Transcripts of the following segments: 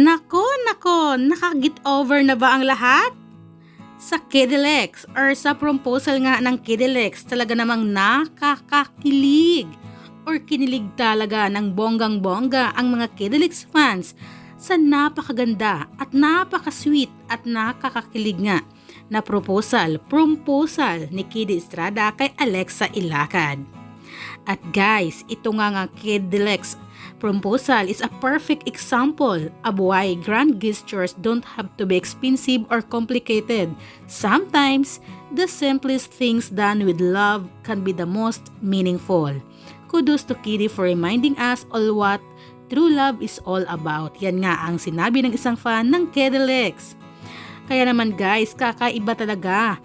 nakagit over na ba ang lahat? Sa Kidilex or sa proposal nga ng Kidilex talaga namang nakakakilig or kinilig talaga ng bonggang-bongga ang mga Kidilex fans sa napakaganda at napaka-sweet at nakakakilig nga na proposal, proposal ni Kid Estrada kay Alexa Ilacad. At guys, ito nga nga Kidilex proposal is a perfect example of why grand gestures don't have to be expensive or complicated. Sometimes, the simplest things done with love can be the most meaningful. Kudos to Kitty for reminding us all what true love is all about. Yan nga ang sinabi ng isang fan ng Kedelex. Kaya naman guys, kakaiba talaga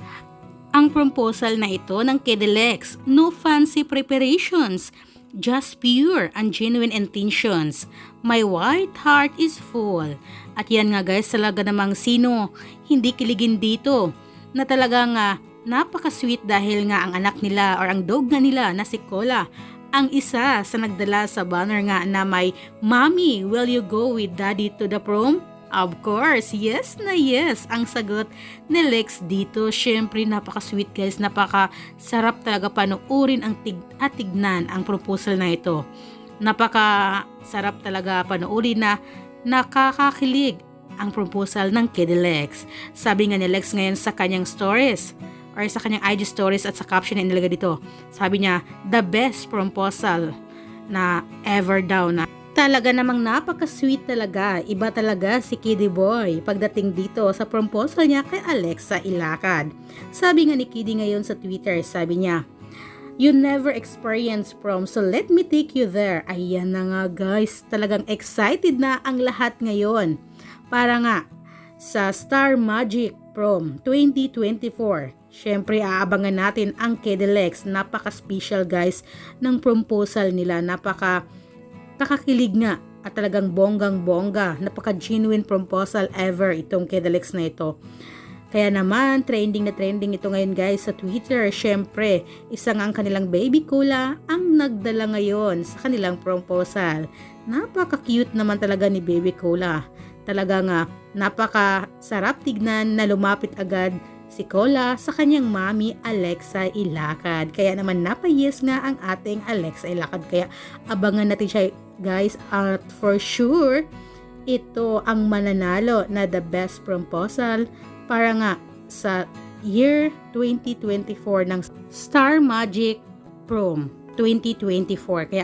ang proposal na ito ng Kedelex. No fancy preparations just pure and genuine intentions. My white heart is full. At yan nga guys, talaga namang sino hindi kiligin dito na talaga nga napaka-sweet dahil nga ang anak nila or ang dog nga nila na si Cola ang isa sa nagdala sa banner nga na may Mommy, will you go with Daddy to the prom? Of course, yes na yes ang sagot ni Lex dito. Siyempre, napaka-sweet guys, napaka-sarap talaga panuorin ang tig at tignan ang proposal na ito. Napaka-sarap talaga panuorin na nakakakilig ang proposal ng Kid Lex. Sabi nga ni Lex ngayon sa kanyang stories or sa kanyang IG stories at sa caption na inilagay dito. Sabi niya, the best proposal na ever daw na Talaga namang napaka-sweet talaga. Iba talaga si Kiddy Boy pagdating dito sa proposal niya kay Alexa Ilacad. Sabi nga ni Kiddy ngayon sa Twitter, sabi niya, You never experience prom, so let me take you there. Ayan na nga guys, talagang excited na ang lahat ngayon. Para nga sa Star Magic Prom 2024. Siyempre, aabangan natin ang Kedelex. Napaka-special guys ng proposal nila. Napaka Kakakilig nga at talagang bonggang-bongga, napaka-genuine proposal ever itong Kedalex na ito. Kaya naman, trending na trending ito ngayon guys sa Twitter. Siyempre, isang ang kanilang baby Kula ang nagdala ngayon sa kanilang proposal. Napaka-cute naman talaga ni baby Kula. Talaga nga, napaka-sarap tignan na lumapit agad si Cola sa kanyang mami Alexa Ilacad. Kaya naman napayes nga ang ating Alexa Ilacad. Kaya abangan natin siya guys at for sure ito ang mananalo na the best proposal para nga sa year 2024 ng Star Magic Prom 2024. Kaya